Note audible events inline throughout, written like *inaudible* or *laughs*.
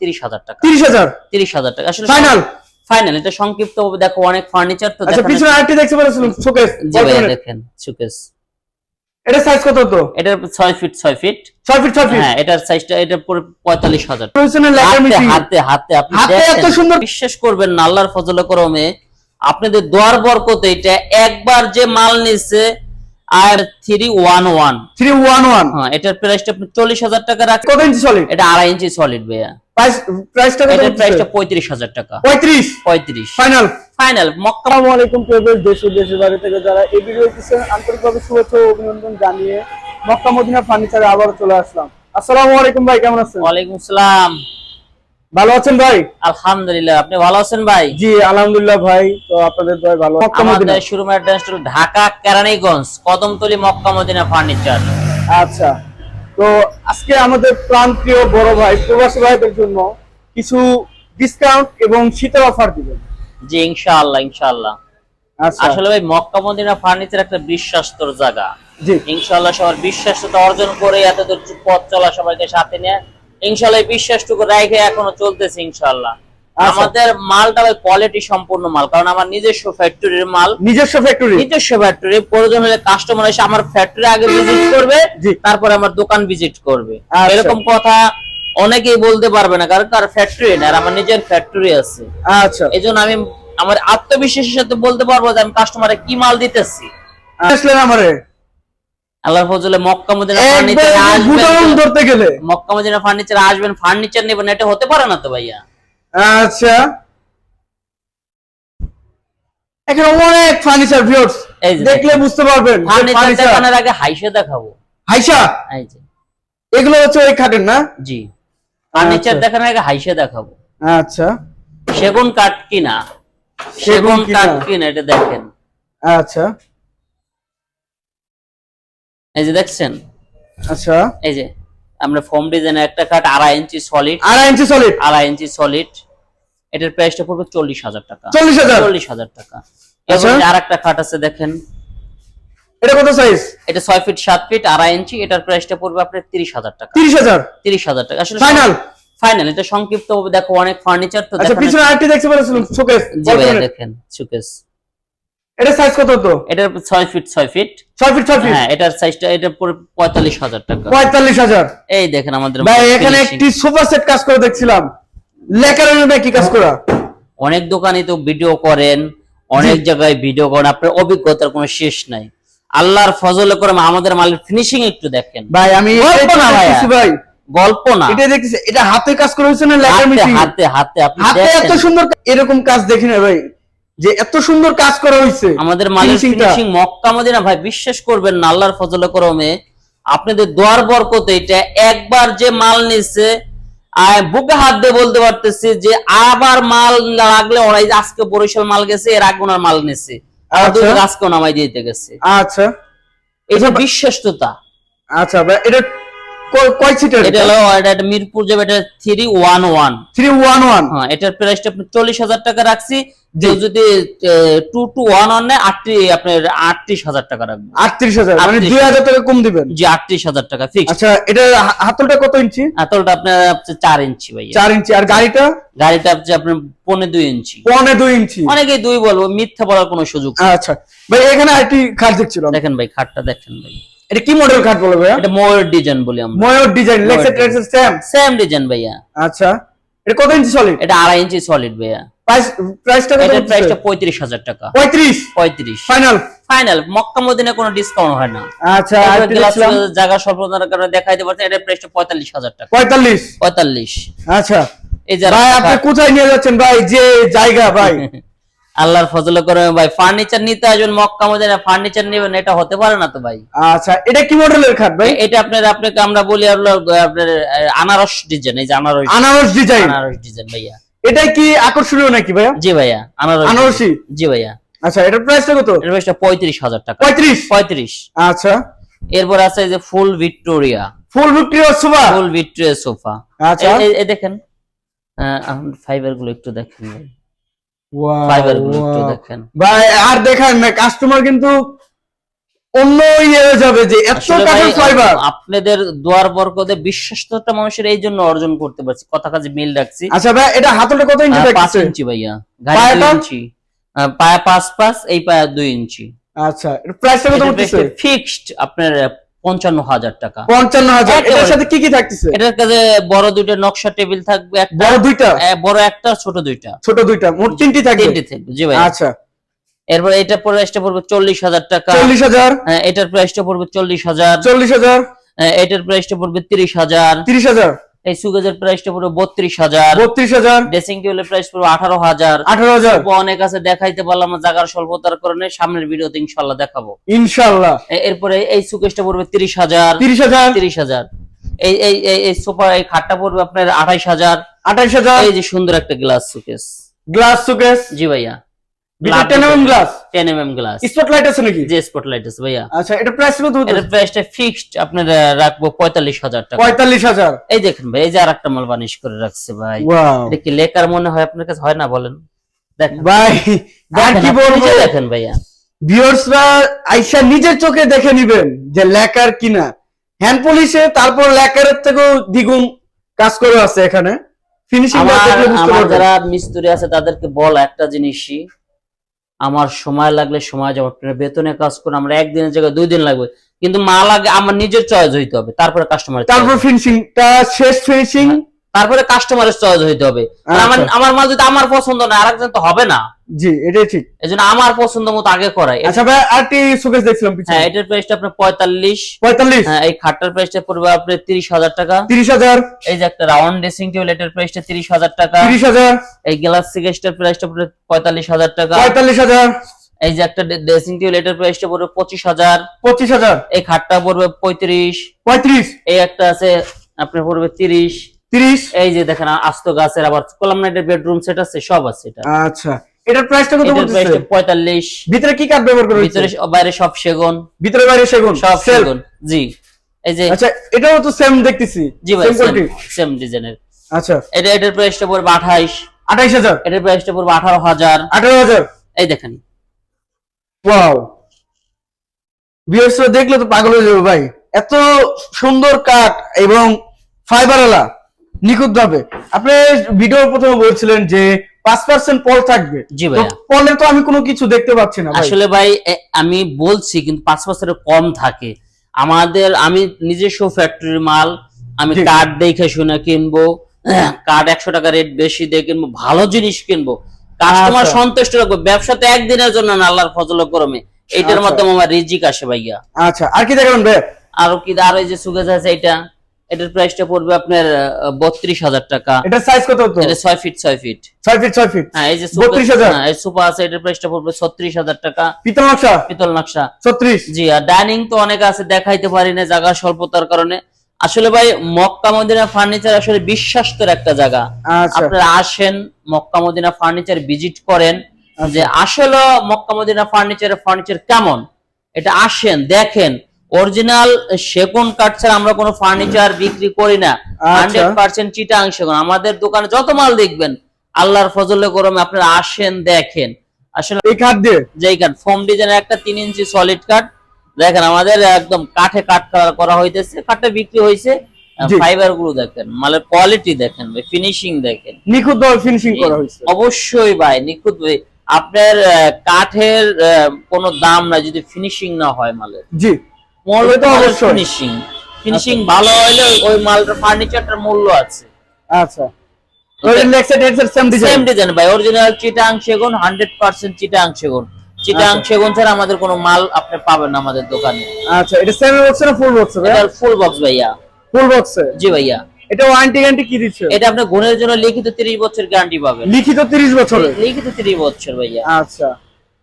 তিরিশ হাজার টাকা। তিরিশ হাজার? তিরিশ হাজার টাকা। আসলে ফাইনাল ফাইনাল এটা সংক্ষিপ্ত দেখো অনেক ফার্নিচার তো আচ্ছা পিছনে আরেকটি দেখতে শোকেস জি দেখেন এটা সাইজ কত তো? এটার ছয় ফিট ছয় ফিট ছয় ফিট ছয় ফিট হ্যাঁ এটার সাইজটা এটা পুরো পঁয়তাল্লিশ হাজার। প্রফেশনাল লেকার হাতে হাতে আপনি হাতে এত সুন্দর- বিশ্বাস করবেন না আল্লাহর ফজল করমে আপনাদের দোয়ার বরকতে এটা একবার যে মাল নিচ্ছে আর three one one three one one হ্যাঁ এটার প্রাইসটা আপনি চল্লিশ হাজার টাকা রাখেন কত ইঞ্চি সলিড এটা আড়াই ইঞ্চি সলিড ভাইয়া। প্রাইসটা প্রাইসটা পঁয়ত্রিশ হাজার টাকা। পঁয়ত্রিশ? পঁয়ত্রিশ। ফাইনাল ফাইনাল মক্কা আসসালামু আলাইকুম প্রিয় দেশ দেশের থেকে যারা এই ভিডিও দেখছেন আন্তরিকভাবে শুভেচ্ছা ও অভিনন্দন জানিয়ে মক্কা মদিনা ফার্নিচারে আবার চলে আসলাম। আসসালামু আলাইকুম ভাই কেমন আছেন? ওয়ালাইকুম সালাম ভালো আছেন ভাই? আলহামদুলিল্লাহ আপনি ভালো আছেন ভাই? জি আলহামদুলিল্লাহ ভাই তো আপনাদের দয় ভালো। আমাদের শোরুম অ্যাড্রেস হলো ঢাকা কেরানীগঞ্জ কদমতলি মক্কা মদিনা ফার্নিচার আচ্ছা তো আজকে আমাদের প্রান্তীয় বড় ভাই প্রবাসী ভাইদের জন্য কিছু ডিসকাউন্ট এবং শীতের অফার দিবেন। জি ইনশাআল্লাহ ইনশাআল্লাহ। আচ্ছা। আসলে ভাই মক্কা মদিনা ফার্নিচার একটা বিশ্বাস্তর জায়গা। জি। ইনশাআল্লাহ সবার বিশ্বাসটা অর্জন করে এত দূর পথ চলা সবাইকে সাথে নিয়ে ইনশাআল্লাহ এই বিশ্বাসটুকু রেখে এখনও চলতেছে ইনশাআল্লাহ আচ্ছা। আমাদের মালটা কোয়ালিটি সম্পূর্ণ মাল কারণ আমার নিজস্ব ফ্যাক্টরির মাল নিজস্ব ফ্যাক্টরি নিজস্ব ফ্যাক্টরি প্রয়োজন হলে কাস্টমার এসে আমার ফ্যাক্টরি আগে ভিজিট করবে তারপরে আমার দোকান ভিজিট করবে। আচ্ছা। এরকম কথা অনেকেই বলতে পারবে না কারণ তার ফ্যাক্টরি না আর আমার নিজের ফ্যাক্টরি আছে। আচ্ছা। এই জন্য আমি আমার আত্মবিশ্বাসের সাথে বলতে পারব যে আমি কাস্টমারে কি মাল দিতেছি। আসলে আমারে। আল্লাহর ফজলে মক্কা মদিনা ফার্নিচার আসবেন ধরতে গেলে। মক্কা মদিনা ফার্নিচার আসবেন ফার্নিচার নেবেন এটা হতে পারে না তো ভাইয়া? আচ্ছা। এখানে অনেক ফার্নিচার ভিউয়ার্স দেখলে বুঝতে পারবেন ফার্নিচার দেখানোর আগে হাইসে দেখাবো। হাইসা? এই যে। এগুলো হচ্ছে ওই খাটের না? জি। ফার্নিচার আচ্ছা। দেখানোর আগে হাইসে দেখাবো। আচ্ছা। সেগুন কাঠ কিনা? সেগুন কাঠ কিনা এটা দেখেন। আচ্ছা। এই যে দেখছেন? আচ্ছা। এই যে আমরা ফোম ডিজাইনের একটা কাঠ আড়াই ইঞ্চি সলিড আড়াই ইঞ্চি সলিড আড়াই ইঞ্চি সলিড এটার প্রাইসটা পড়বে চল্লিশ হাজার টাকা। চল্লিশ হাজার। চল্লিশ হাজার টাকা। আর একটা খাট আছে দেখেন। এটা কত সাইজ এটা ছয় ফিট সাত ফিট আড়াই ইঞ্চি এটার প্রাইসটা পড়বে আপনার তিরিশ হাজার টাকা। তিরিশ হাজার? তিরিশ হাজার টাকা। আসলে ফাইনাল ফাইনাল এটা সংক্ষিপ্ত দেখো অনেক ফার্নিচার তো আচ্ছা দেখানো- পিছনে আরেকটি দেখতে পাচ্ছিলাম শোকেস জি ভাইয়া দেখেন সুকেস এটা সাইজ কত তো? এটার ছয় ফিট ছয় ফিট ছয় ফিট ছয় ফিট হ্যাঁ এটার সাইজটা এটা পুরো পঁয়তাল্লিশ হাজার টাকা। পঁয়তাল্লিশ হাজার? এই দেখেন আমাদের ভাই এখানে একটি সোফা সেট কাজ করে দেখছিলাম। লেকারের মধ্যে কি কাজ করা? অনেক দোকানে তো ভিডিও করেন অনেক জায়গায় ভিডিও করেন আপনার অভিজ্ঞতার কোনো শেষ নাই। আল্লাহর ফজলে করে আমাদের মালের ফিনিশিং একটু দেখেন। ভাই আমি ভাই। গল্প না। এটা দেখতেছি এটা হাতে কাজ করে হয়েছে না লেকার মেশিন হাতে হাতে আপনি হাতে এত সুন্দর এরকম কাজ দেখি না ভাই। যে এত সুন্দর কাজ করা হয়েছে আমাদের। ফিনিশিং মক্কা মদিনা ভাই বিশ্বাস করবেন না আল্লাহর ফজলে করমে আপনাদের দোয়ার বরকতে এটা একবার যে মাল আর বুকে হাত দিয়ে বলতে পারতেছি যে আবার মাল লাগলে ওরাই আজকে বরিশাল মাল গেছে এর আগে ওনার মাল আর আচ্ছা। দুই আজকেও নামাই দিতে গেছে। আচ্ছা। এই যে বিশ্বাসতা আচ্ছা ভাই এটা ক- কয় সিটার এটা হলো এটা মিরপুর যাবে এটা three one one three one one হ্যাঁ এটার প্রাইসটা আপনি চল্লিশ হাজার টাকা রাখছি। যদি টু টু ওয়ান ওয়ান নেয় আটটি আপনার আটত্রিশ হাজার টাকা রাখব। আটত্রিশ হাজার মানে দুই হাজার টাকা কম দিবেন? জি আটত্রিশ হাজার টাকা ফিক্স আচ্ছা এটা হাতলটা কত ইঞ্চি? আতলটা আপনার চার ইঞ্চি ভাইয়া। চার ইঞ্চি আর গাড়িটা? গাড়িটা হচ্ছে আপনার পৌনে দুই ইঞ্চি। পৌনে দুই ইঞ্চি। অনেকেই দুই বলব মিথ্যা বলার কোনো সুযোগ আচ্ছা ভাই এখানে আরেকটি খাট দেখছিলাম। দেখেন ভাই খাটটা দেখেন ভাই। এটা কি মডেল খাট বলো ভাইয়া? এটা ময়ূর ডিজাইন বলি আমরা। ময়ূর ডিজাইন লেক্সেট লেক্সেট সেম সেম ডিজাইন ভাইয়া। আচ্ছা এটা কত ইঞ্চি সলিড এটা আড়াই ইঞ্চি সলিড ভাইয়া। প্রাইসটা কত প্রাইসটা পঁয়ত্রিশ হাজার টাকা। পঁয়ত্রিশ? পঁয়ত্রিশ। ফাইনাল ফাইনাল মক্কা মদিনে কোনো ডিসকাউন্ট হয় না। আচ্ছা এবার আরেকটি গ্লাস দেখছিলাম। জায়গা স্বল্পতার কারণে দেখাইতে পারছেন এটার প্রাইসটা পঁয়তাল্লিশ হাজার টাকা। পঁয়তাল্লিশ? পঁয়তাল্লিশ। আচ্ছা। এই যে ভাই আপনি কোথায় নিয়ে যাচ্ছেন ভাই? যে জায়গা ভাই। *laughs* আল্লাহর ফজলে করে ভাই। ফার্নিচার নিতে আসবেন মক্কা মদিনা ফার্নিচার নেবেন এটা হতে পারে না তো ভাই। আচ্ছা এটা কি মডেলের খাট ভাই? এটা আপনার আপনাকে আমরা বলি আপনার আনারস ডিজাইন এই যে আনারস। আনারস ডিজাইন আনারস ডিজাইন ভাইয়া। এটা কি আকর্ষণীয় নাকি ভাইয়া? জি ভাইয়া আনারস। আনারসি? জি ভাইয়া। আচ্ছা এটার প্রাইসটা কত? এর প্রাইসটা পঁয়ত্রিশ হাজার টাকা। পঁয়ত্রিশ? পঁয়ত্রিশ। আচ্ছা। এরপর আছে এই যে full Victoria. Full Victoria sofa? Full Victoria sofa. আচ্ছা। এই দেখেন। ফাইবারগুলো একটু দেখেন ফাইবারগুলো একটু দেখেন। ভাই আর দেখেন না কাস্টমার কিন্তু অন্য ইয়ে যাবে যে এত আসলে কাঠের ফাইবার আপনাদের দোয়ার বরকতে বিশ্বাসটা মানুষের এই জন্য অর্জন করতে পারছি। কথা কাজে মিল রাখছি। আচ্ছা ভাই এটা হাতলটা কত ইঞ্চি পাঁচ ইঞ্চি ভাইয়া। গাড়ি ইঞ্চি পায়া পাঁচ পাঁচ এই পায়া দুই ইঞ্চি আচ্ছা প্রাইসটা কত ফিক্সড আপনার পঞ্চান্ন হাজার টাকা। পঞ্চান্ন হাজার। এটার সাথে কি কি থাকতেছে? এটার কাছে বড় দুইটা নকশা টেবিল থাকবে বড় দুইটা? বড় একটা ছোট দুইটা। ছোট দুইটা মোট তিনটি থাকবে? তিনটে থাকবে জি ভাই আচ্ছা। এরপর এটা প্রাইসটা পড়বে চল্লিশ হাজার টাকা। চল্লিশ হাজার? হ্যাঁ, এটার প্রাইসটা পড়বে চল্লিশ হাজার। চল্লিশ হাজার? হ্যাঁ, এটার প্রাইসটা পড়বে তিরিশ হাজার। তিরিশ হাজার? এই সুগেজের প্রাইসটা পড়বে বত্রিশ হাজার। বত্রিশ হাজার? ড্রেসিং টেবিলের প্রাইস পড়বে আঠারো হাজার। আঠারো হাজার? অনেক আছে দেখাইতে পারলাম না জায়গার স্বল্পতার কারণে সামনের ভিডিওতে ইনশাল্লাহ দেখাবো। ইনশাল্লাহ এরপরে এই সুকেশটা পড়বে তিরিশ হাজার। তিরিশ হাজার? তিরিশ হাজার। এই এই এই- এই সোফা এই খাটটা পড়বে আপনার আঠাইশ হাজার। আঠাইশ হাজার? এই যে সুন্দর একটা গ্লাস সুকেস গ্লাস সুকেস জি ভাইয়া। এমএম গ্লাস গ্লাস আছে নাকি? যে স্পটলাইট আছে ভাইয়া। আচ্ছা এটা প্রাইস কত এটার প্রাইসটা ফিক্সড আপনার রাখব টাকা। এই দেখেন ভাই এই যে আর একটা মাল বানিশ করে রাখছে ভাই। ওয়াও এটা কি লেকার মনে হয় আপনার কাছে? হয় না বলেন। দেখেন। ভাই আর দেখেন, কি বলব? দেখেন ভাইয়া। ভিউয়ার্সরা আইসা নিজের চোখে দেখে নিবেন যে লেকার কিনা। হ্যান্ড পলিশে তারপর লেকারের থেকেও দ্বিগুণ কাজ করে আছে এখানে। ফিনিশিং যারা মিস্ত্রি আছে তাদেরকে বল একটা জিনিসই। আমার সময় লাগলে সময় যাবে। আপনারা বেতনে কাজ করুন আমরা একদিনের জায়গায় দুই দিন লাগবে। কিন্তু মাল আগে আমার নিজের চয়েস হইতে হবে তারপরে কাস্টমার তারপর ফিনিশিংটা শেষ ফিনিশিং তারপরে কাস্টমারের চয়েস হইতে হবে। আমার আচ্ছা। আমার মাল যদি আমার পছন্দ না আরেকজন তো হবে না। জি এটাই ঠিক। এই জন্য আমার পছন্দ মতো আগে করাই। আচ্ছা ভাই আরটি সুকেশ দেখছিলাম পিছনে। হ্যাঁ এটার প্রাইসটা আপনার পঁয়তাল্লিশ। পঁয়তাল্লিশ? হ্যাঁ এই খাটটার প্রাইসটা পড়বে আপনার তিরিশ হাজার টাকা। তিরিশ হাজার। এই যে একটা রাউন্ড ড্রেসিং টেবিল এটার প্রাইসটা তিরিশ হাজার টাকা। তিরিশ হাজার। এই গ্লাস গেস্টের প্রাইসটা পড়বে পঁয়তাল্লিশ হাজার টাকা। পঁয়তাল্লিশ হাজার। এই যে একটা ড্রেসিং টেবিল এটার প্রাইসটা পড়বে পঁচিশ হাজার। পঁচিশ হাজার। এই খাটটা পড়বে পঁয়ত্রিশ। পঁয়ত্রিশ। এই একটা আছে আপনার পড়বে তিরিশ। তিরিশ। এই যে দেখেন আস্ত গাছের আবার কলাম নাইটের বেডরুম সেট আছে সব আছে এটা। আচ্ছা এটার প্রাইসটা কত বলতেছে? প্রাইসটা পঁয়তাল্লিশ। ভিতরে কি কাঠ ব্যবহার করা ভিতরে বাইরে সব সেগুন। ভিতরে বাইরে সেগুন? সব সেগুন জি। এই যে আচ্ছা এটাও তো সেম দেখতেছি জি ভাই সেম ডিজাইনের আচ্ছা। এটা এটার প্রাইসটা পড়বে আঠাইশ। আঠাইশ হাজার? এটার প্রাইসটা পড়বে আঠারো হাজার। আঠারো হাজার? এই দেখেন। ওয়াও ভিউয়ার্সরা দেখলে তো পাগল হয়ে যাবে ভাই। এত সুন্দর কাঠ এবং ফাইবার আলা নিখুঁত ভাবে আপনি ভিডিও প্রথমে বলছিলেন যে পাঁচ পার্সেন্ট পল থাকবে। জি ভাইয়া। পলে তো আমি কোনো কিছু দেখতে পাচ্ছি না আসলে ভাই আমি বলছি কিন্তু পাঁচ বছরের কম থাকে। আমাদের আমি নিজস্ব ফ্যাক্টরির মাল আমি কার্ড দেখে শুনে কিনবো কার্ড একশো টাকা রেট বেশি দিয়ে কিনবো ভালো জিনিস কিনবো। কাস্টমার আচ্ছা। সন্তুষ্ট রাখব। ব্যবসাতে একদিনের জন্য না আল্লাহর ফজল করমে। এটার আচ্ছা। মাধ্যমে আমার রিজিক আসে ভাইয়া। আচ্ছা আর কি দেখাবেন ভাই? আরও কি আর ওই যে সুগেজ আছে এটা এটার প্রাইসটা পড়বে আপনার বত্রিশ হাজার টাকা। এটা সাইজ কত এটা ছয় ফিট ছয় ফিট ছয় ফিট ছয় ফিট হ্যাঁ এই যে 32,000 হাজার? এই সোফা আছে এটার প্রাইসটা পড়বে ছত্রিশ হাজার টাকা। পিতল নকশা? পিতল নকশা। ছত্রিশ? জি আর ডাইনিং তো অনেক আছে দেখাইতে পারি না জায়গা স্বল্পতার কারণে। আসলে ভাই মক্কা মদিনা ফার্নিচার আসলে বিশ্বাস্তর একটা জায়গা। আচ্ছা। আপনারা আসেন মক্কা মদিনা ফার্নিচার ভিজিট করেন আচ্ছা। যে আসলে মক্কা মদিনা ফার্নিচারের ফার্নিচার কেমন? এটা আসেন দেখেন। অরিজিনাল সেগুন কাঠ ছাড়া আমরা কোনো ফার্নিচার বিক্রি করি না। হান্ড্রেড পার্সেন্ট চিটাং সেগুন আমাদের দোকানে যত মাল দেখবেন আল্লাহর ফজলে গরমে আপনারা আসেন দেখেন। আসলে এই কাঠ দিয়ে? যেই কাঠ ফোম ডিজাইনের একটা তিন ইঞ্চি সলিড কাঠ। দেখেন আমাদের একদম কাঠে কাঠ করা- করা হইতেছে। কাঠটা বিক্রি হয়েছে ফাইবারগুলো দেখেন মালের কোয়ালিটি দেখেন ভাই ফিনিশিং দেখেন। নিখুঁত ফিনিশিং করা হয়েছে অবশ্যই ভাই নিখুঁত ভাই আপনার কাঠের কোনো দাম না যদি ফিনিশিং না হয় মালের। জি। মূল্য তো অবশ্যই। ফিনিশিং ফিনিশিং ভালো হলে ওই মালটার ফার্নিচারটার মূল্য আছে। আচ্ছা। আচ্ছা। আমাদের কোনো মাল আপনি পাবেন না আমাদের দোকানে। আচ্ছা এটা সেম বক্স না ফুল বক্স ফুল বক্স ভাইয়া। ফুল বক্সে জি ভাইয়া। এটা ওয়ারেন্টি গ্যারান্টি কি দিচ্ছে? এটা আপনার গুণের জন্য লিখিত তিরিশ বছর গ্যারান্টি পাবেন। লিখিত 30 বছরের? লিখিত তিরিশ বছর ভাইয়া। আচ্ছা।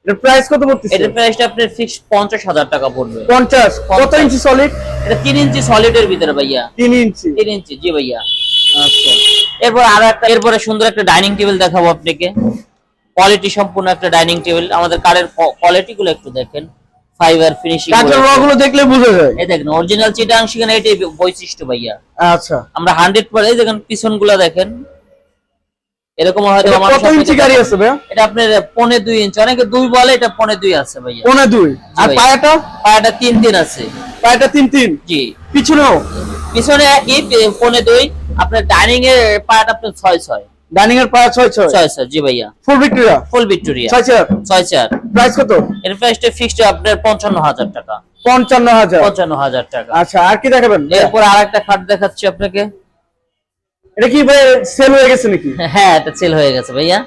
এটা প্রাইস কত পড়তেছে এটার প্রাইসটা আপনার পঞ্চাশ হাজার টাকা পড়বে। 50 কত ইঞ্চি সলিড এটা তিন ইঞ্চি সলিডের ভিতরে ভাইয়া। 3 ইঞ্চি তিন ইঞ্চি জি ভাইয়া। আচ্ছা। এরপর আরও একটা এরপরে সুন্দর একটা ডাইনিং টেবিল দেখাবো আপনাকে। কোয়ালিটি সম্পূর্ণ একটা ডাইনিং টেবিল আমাদের কারের কোয়ালিটি গুলো একটু দেখেন। ফাইবার ফিনিশিং কাঠের র গুলো দেখলে বোঝা যায়। এই দেখেন অরিজিনাল চিটাং সেখানে এটাই বৈশিষ্ট্য ভাইয়া। আচ্ছা। আমরা হান্ড্রেড পার এই দেখেন পিছনগুলা দেখেন। এরকম হয়তো আমার কত ইঞ্চি গাড়ি আছে ভাইয়া? এটা আপনার পনে দুই ইঞ্চি। অনেকে দুই বলে এটা পনে দুই আছে ভাইয়া। পনে দুই। আর ভাই। পায়াটা? পায়াটা তিন তিন আছে। পায়াটা তিন তিন? জি। পিছনেও? পিছনে একই পনে দুই। আপনার ডাইনিং এর পায়াটা আপনার ছয় ছয়। ডাইনিং এর পায়া ছয় ছয়? ছয় ছয় জি ভাইয়া। ফুল ভিক্টোরিয়া ফুল ভিক্টোরিয়া ছয় চার? ছয় চার। প্রাইস কত? এর প্রাইসটা ফিক্সড আপনার পঞ্চান্ন হাজার টাকা। পঞ্চান্ন হাজার। পঞ্চান্ন হাজার টাকা। আচ্ছা আর কি দেখাবেন? এরপর আরেকটা খাট দেখাচ্ছি আপনাকে। এটা কি ভাই সেল হয়ে গেছে নাকি? হ্যাঁ এটা সেল হয়ে গেছে ভাইয়া।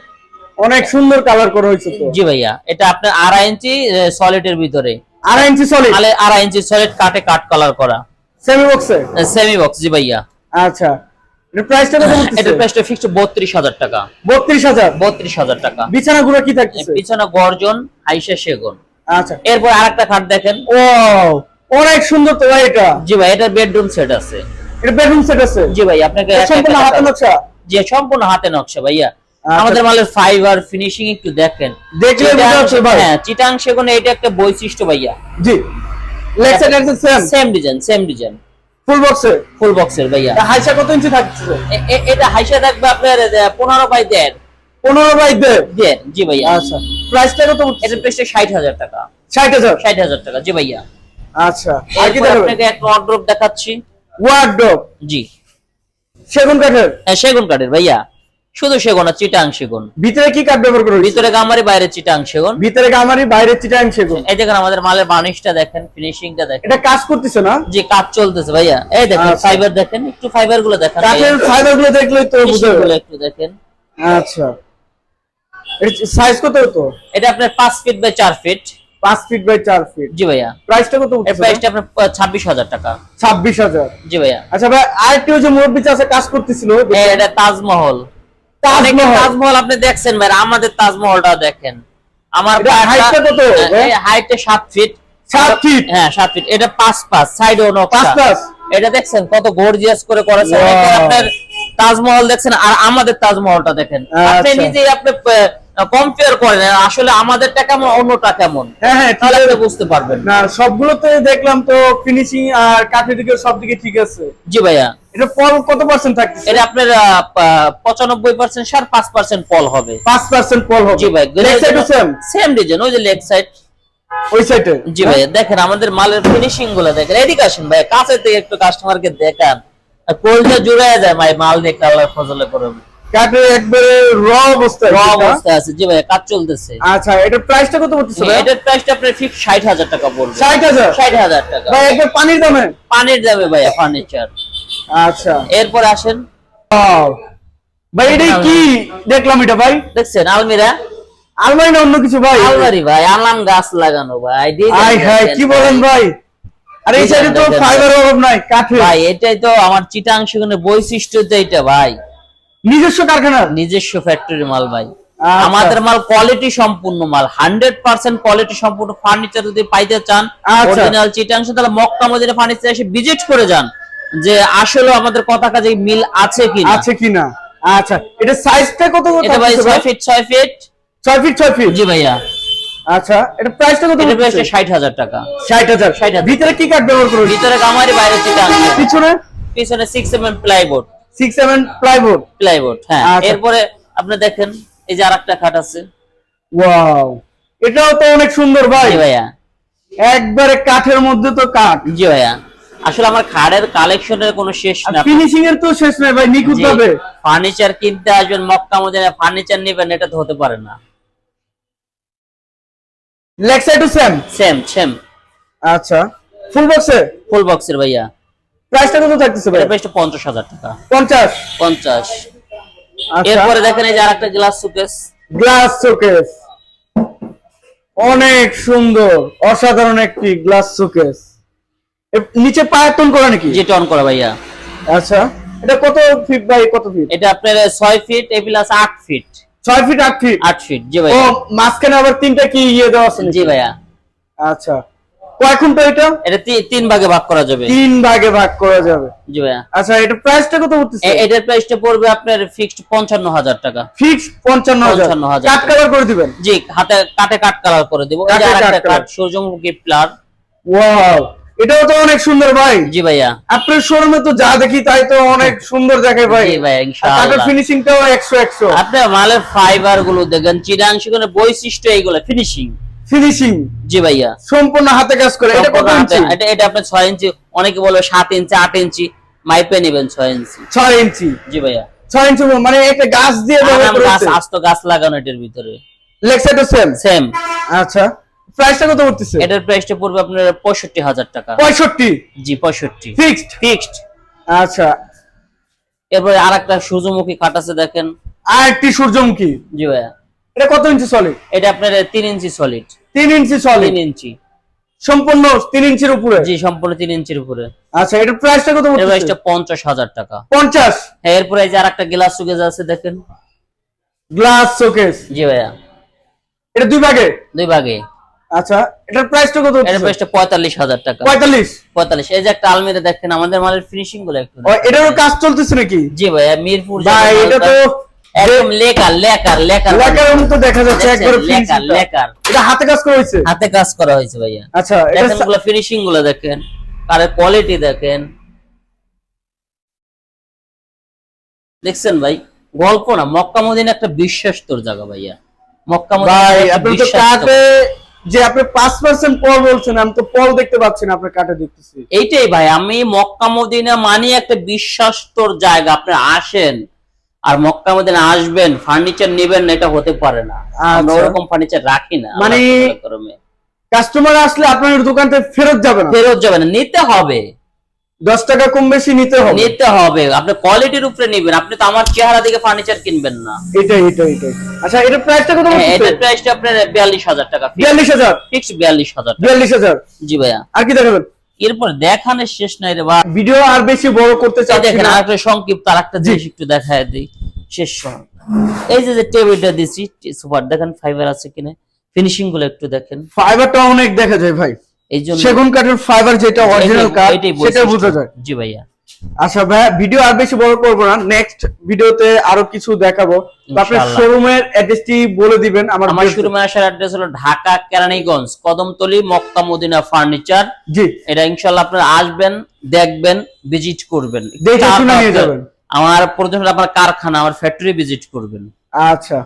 অনেক সুন্দর কালার করা হয়েছে তো। জি ভাইয়া এটা আপনার আড়াই ইঞ্চি সলিডের ভিতরে। আড়াই ইঞ্চি সলিড তাহলে আড়াই ইঞ্চি সলিড কাটে কাট কালার করা। সেমি বক্সে সেমি বক্স জি ভাইয়া। আচ্ছা। প্রাইসটা কত এটার প্রাইসটা ফিক্সড বত্রিশ হাজার টাকা। বত্রিশ হাজার? বত্রিশ হাজার টাকা। বিছানা গুলো কি থাকতেছে? পিছনে গর্জন আইসা সেগুন। আচ্ছা। এরপর আরেকটা খাট দেখেন। ও অনেক সুন্দর তো ভাই এটা। জি ভাই এটা বেডরুম সেট আছে। এটা বেডরুম সেট আছে। জি ভাই আপনাকে সম্পূর্ণ হাতে নকশা? জি সম্পূর্ণ হাতে নকশা ভাইয়া। আচ্ছা। আমাদের মালের ফাইবার ফিনিশিং একটু দেখেন। দেখলে বোঝা যাচ্ছে ভাই। হ্যাঁ চিটাং সেগুন এটা একটা বৈশিষ্ট্য ভাইয়া। জি। সাইড একদম same same design same design full বক্সে ফুল বক্সের ভাইয়া। হাইসা কত ইঞ্চি এ- এটা হাইসা থাকবে আপনার পনেরো বাই দেড়। পনেরো বাই দেড়? দেড় জি ভাইয়া। আচ্ছা। প্রাইসটা কত এটার প্রাইসটা ষাট হাজার টাকা। ষাট হাজার? টাকা জি ভাইয়া। আচ্ছা। আর কি দেখাবেন? আপনাকে একটা অর্ড্রপ দেখাচ্ছি। ওয়ার্ডরোব জি। সেগুন কাঠের? হ্যাঁ সেগুন কাঠের ভাইয়া। শুধু সেগুন না চিটাং সেগুন। ভিতরে কি কাঠ ব্যবহার করা ভিতরে গামারি বাইরে চিটাং সেগুন। ভিতরে গামারি বাইরে চিটাং সেগুন। এই দেখেন আমাদের মালের বার্নিশটা দেখেন ফিনিশিংটা দেখেন। এটা কাজ করতেছে না? যে কাজ চলতেছে ভাইয়া। এই দেখেন আচ্ছা। ফাইবার দেখেন একটু ফাইবারগুলো দেখেন কাঠের ফাইবারগুলো দেখলেই তো বুঝতে Finishing একটু দেখেন। আচ্ছা। সাইজ কত হতো? এটা আপনার পাঁচ ফিট বাই চার ফিট পাঁচ ফিট বাই চার ফিট জি ভাইয়া। প্রাইসটা কত প্রাইসটা আপনার ছাব্বিশ হাজার টাকা। ছাব্বিশ হাজার। জি ভাইয়া। আচ্ছা ভাই আরেকটি যে মুরব্বী চাষে কাজ করতেছিল এটা তাজমহল। তাজমহল। আপনি দেখছেন ভাই আমাদের তাজমহলটা দেখেন। আমার এটা height টা কত, ভাই? হাইটে সাত ফিট সাত feet? হ্যাঁ সাত ফিট এটা পাঁচ পাঁচ সাইড ও পাঁচ? এটা দেখছেন কত গর্জিয়াস করে করেছে। আপনার তাজমহল দেখছেন আর আমাদের তাজমহলটা দেখেন। আপনি আচ্ছা। নিজেই আপনি কম্পেয়ার করেন আসলে আমাদেরটা কেমন অন্যটা কেমন? হ্যাঁ হ্যাঁ তাহলে বুঝতে পারবেন। না সবগুলোতে দেখলাম তো ফিনিশিং আর কাঠের দিকে সব দিকে ঠিক আছে। জি ভাইয়া। এটা ফল কত পার্সেন্ট এটা আপনার পঁচানব্বই পার্সেন্ট সার পাঁচ পার্সেন্ট ফল হবে। পার্সেন্ট ফল হবে। জি ভাই লেগ সেম সেম ডিজাইন ওই যে লেগ সাইড ওই সাইডে জি ভাই দেখেন আমাদের মালের ফিনিশিংগুলো দেখেন। এদিকে আসেন ভাই কাছে থেকে একটু কাস্টমারকে দেখান। কোলটা যায় ভাই মাল দেখে ফজলে করে। কাঠের একবারে র অবস্থায় র। অবস্থায় আছে। জি ভাই কাজ চলতেছে। আচ্ছা এটা প্রাইসটা কত পড়তেছে ভাই এটার প্রাইসটা আপনার ষাট হাজার টাকা পড়বে। ষাট হাজার? ষাট হাজার টাকা। ভাই একবার পানির দামে? পানির দামে ভাইয়া ফার্নিচার আচ্ছা। এরপর আসেন। ভাই এটা কি? দেখলাম এটা ভাই। দেখছেন আলমিরা? আলমারি না অন্য কিছু ভাই। আলমারি ভাই আলাম গাছ লাগানো ভাই। আই হাই কি বলেন ভাই। আর এই সাইডে তো ফাইবার অভাব নাই কাঠের। ভাই এটাই তো আমার চিটাং সেখানে বৈশিষ্ট্য এটা ভাই। নিজস্ব কারখানা? নিজস্ব ফ্যাক্টরি মাল ভাই। আচ্ছা। আমাদের মাল কোয়ালিটি সম্পূর্ণ মাল। হান্ড্রেড পার্সেন্ট কোয়ালিটি সম্পূর্ণ ফার্নিচার যদি পাইতে চান আচ্ছা। অরিজিনাল চিটাংশ তাহলে মক্কা মদিনা ফার্নিচার এসে ভিজিট করে যান যে আসলে আমাদের কথা কাজে মিল আছে কি না আছে কিনা? আচ্ছা এটা সাইজটা কত কত এটা ভাই থাকতেছে ছয় ভাই? ফিট ছয় ফিট ছয় ফিট ছয় ফিট জি ভাইয়া। আচ্ছা এটা প্রাইসটা কত এটা প্রাইসটা ষাট হাজার টাকা। ষাট হাজার। 60,000 ভিতরে কি কাঠ ব্যবহার করবে ভিতরে গামারি বাইরে চিটাংশ পিছনে? পিছনে six M M plyboard six seven plyboard plyboard হ্যাঁ। আচ্ছা। এরপরে আপনি দেখেন এই যে আরেকটা খাট আছে। ওয়াও এটাও তো অনেক সুন্দর ভাই। ভাইয়া। একবারে কাঠের মধ্যে তো কাঠ। জি ভাইয়া। আসলে আমার খাড়ের কালেকশনের কোনো শেষ না ফিনিশিং এর তো শেষ নাই ভাই নিখুঁত ভাবে ফার্নিচার কিনতে আসবেন মক্কা মদিনা ফার্নিচার নেবেন এটা তো হতে পারে না। Leg side two same same same আচ্ছা ফুল বক্সে ফুল বক্সের ভাইয়া। প্রাইসটা কত থাকতেছে ভাই? পঞ্চাশ হাজার টাকা। পঞ্চাশ? পঞ্চাশ। আচ্ছা। এরপরে দেখেন এই যে আরেকটা গ্লাস সুকেস গ্লাস শোকেস অনেক সুন্দর অসাধারণ একটি গ্লাস শোকেস নিচে পায়াতন করা নাকি? যেটা অন করা ভাইয়া। আচ্ছা। এটা কত ফিট বাই কত ফিট এটা আপনার ছয় ফিট এ প্লাস আট ফিট ছয় ফিট আট ফিট আট ফিট জি ও ভাইয়া মাঝখানে আবার তিনটা কি ইয়ে দেওয়া আছে জি ভাইয়া। আচ্ছা। কয় ঘণ্টা এটা? এটা তিন ভাগে ভাগ করা যাবে। তিন ভাগে ভাগ করা যাবে। জি ভাইয়া। আচ্ছা এটা প্রাইসটা কত এটার প্রাইসটা পড়বে আপনার ফিক্সড পঞ্চান্ন হাজার টাকা। ফিক্স পঞ্চান্ন হাজার 55,000 কাট কাভার করে দিবেন? জি হাতে কাটে কাট কালার করে দিব। এই আরেকটা কাট সূর্যমুখী প্লার ওয়াও এটাও তো অনেক সুন্দর ভাই। জি ভাইয়া। আপনার শোরুমে তো যা দেখি তাই তো অনেক সুন্দর দেখায় ভাই। জি ভাইয়া কাঠের ইনশাআল্লাহ। ফিনিশিংটাও একশো একশো। আপনার মালের ফাইবারগুলো দেখেন চিরাংশিকের বৈশিষ্ট্য এইগুলো ফিনিশিং ফিনিশিং জি ভাইয়া। সম্পূর্ণ হাতে কাজ করে এটা কত ইঞ্চি এটা এটা আপনার ছয় ইঞ্চি অনেকে বলবে সাত ইঞ্চি আট ইঞ্চি মাইপে নেবেন ছয় ইঞ্চি। ছয় ইঞ্চি। জি ভাইয়া। ছয় ইঞ্চি মানে একটা গাছ দিয়ে ব্যবহার আরাম গাছ করেছে? আস্ত গাছ লাগানো এটার ভিতরে। সেম সেম আচ্ছা প্রাইসটা কত এটার প্রাইসটা পড়বে আপনার পঁয়ষট্টি হাজার টাকা। পঁয়ষট্টি? জি পঁয়ষট্টি। ফিক্সড ফিক্সড আচ্ছা। এরপরে আর একটা সূর্যমুখী খাট আছে দেখেন। আর একটি সূর্যমুখী। জি ভাইয়া। এটা কত ইঞ্চি সলিড এটা আপনার তিন ইঞ্চি সলিড তিন ইঞ্চি সলিড তিন ইঞ্চি। সম্পূর্ণ তিন ইঞ্চির উপরে? জি সম্পূর্ণ তিন ইঞ্চির উপরে। আচ্ছা এটার প্রাইসটা কত এর প্রাইসটা পঞ্চাশ হাজার টাকা। পঞ্চাশ? হ্যাঁ এরপরে এই যে আর একটা গ্লাস সুগেজ আছে দেখেন। গ্লাস শোকেস জি ভাইয়া। এটা দুই ভাগে? দুই ভাগে। আচ্ছা এটার প্রাইসটা কত হচ্ছে? প্রাইসটা পঁয়তাল্লিশ হাজার টাকা। পঁয়তাল্লিশ? পঁয়তাল্লিশ। এই যে একটা আলমিরা দেখেন আমাদের মালের ফিনিশিংগুলো একটু। এটারও কাজ চলতেছে নাকি? জি ভাইয়া মিরপুর ভাই এটা তো একদম লেকার লেকার লেকার লেকারের মতো দেখা যাচ্ছে? একবার লেকার লেকার। এটা হাতে কাজ করা হয়েছে? হাতে কাজ করা হয়েছে ভাইয়া। আচ্ছা দেখেনগুলো ফিনিশিংগুলো দেখেন। কারের কোয়ালিটি দেখেন। দেখছেন ভাই? গল্প না মক্কা মদিনা একটা বিশ্বাস্তর জায়গা ভাইয়া। মক্কা মদিনা ভাই আপনি তো কাটে যে আপনি পাঁচ পার্সেন্ট পল বলছেন আমি তো পল দেখতে পাচ্ছি না আপনার কাটে দেখতেছি। এইটাই ভাই আমি মক্কা মদিনা মানি একটা বিশ্বাস্তর জায়গা আপনি আসেন। আর মক্কা মদিনা আসবেন ফার্নিচার নেবেন না এটা হতে পারে না। আমরা আচ্ছা। ওরকম ফার্নিচার রাখি না মানে- কাস্টমার আসলে আপনার দোকানটা ফেরত যাবে না? ফেরত যাবে না নিতে হবে। দশ টাকা কম বেশি নিতে হবে। নিতে হবে আপনি কোয়ালিটির উপরে নিবেন আপনি তো আমার চেহারা দিকে ফার্নিচার কিনবেন না। এটাই এটাই এটাই। আচ্ছা এটার প্রাইসটা কত হ্যাঁ, এটার প্রাইসটা আপনার বিয়াল্লিশ হাজার টাকা বিয়াল্লিশ হাজার? ফিক্স বিয়াল্লিশ হাজার বিয়াল্লিশ হাজার? জি ভাইয়া। আর কি দেখাবেন? এরপর দেখানোর শেষ নাই রে বা ভিডিও আর বেশি বড় করতে চাই দেখেন আরেকটা সংক্ষিপ্ত আর একটা জিনিস একটু দেখায় দিই। শেষ সময়। এই যে যে টেবিলটা দিছি সুপার দেখেন ফাইবার আছে কিনা? ফিনিশিংগুলো একটু দেখেন। ফাইবারটা অনেক দেখা যায় ভাই। এই জন্য সেগুন কাঠের ফাইবার যেটা অরিজিনাল কাঠ সেটা। বোঝা যায়। জি ভাইয়া। আচ্ছা ভাই ভিডিও আর বেশি বড় করব না। নেক্সট ভিডিওতে আরও কিছু দেখাবো। তো আপনি ইনশাআল্লাহ। শোরুমের অ্যাড্রেসটি বলে দিবেন আমার আমার শুরুমে আসার অ্যাড্রেস হলো ঢাকা কেরানীগঞ্জ কদমতলি মক্কা মদিনা ফার্নিচার জি। এটা ইনশাল্লাহ আপনারা আসবেন দেখবেন ভিজিট করবেন। দেখে শুনে নিয়ে যাবেন। আমার পর্যন্ত আপনার কারখানা আমার ফ্যাক্টরি ভিজিট করবেন। আচ্ছা।